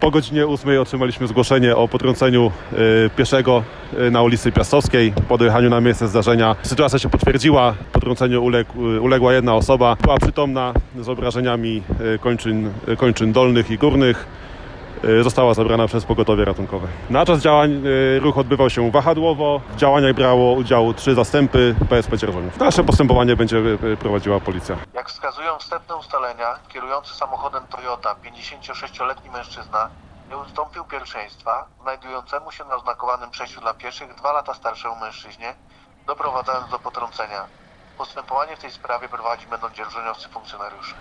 Po godzinie 8 otrzymaliśmy zgłoszenie o potrąceniu y, pieszego y, na ulicy Piastowskiej. Po dojechaniu na miejsce zdarzenia sytuacja się potwierdziła. Potrąceniu uległ, y, uległa jedna osoba. Była przytomna z obrażeniami y, kończyn, y, kończyn dolnych i górnych. Y, Została zabrana przez pogotowie ratunkowe. Na czas działań y, ruch odbywał się wahadłowo. W działaniach brało udział trzy zastępy PSP Dzierżoniów. Dalsze postępowanie będzie y, prowadziła policja. Jak wskazują wstępne ustalenia, kierujący samochodem Toyota 56-letni mężczyzna nie ustąpił pierwszeństwa znajdującemu się na oznakowanym przejściu dla pieszych dwa lata starszemu mężczyźnie, doprowadzając do potrącenia. Postępowanie w tej sprawie prowadzić będą dzierżoniowcy funkcjonariusze.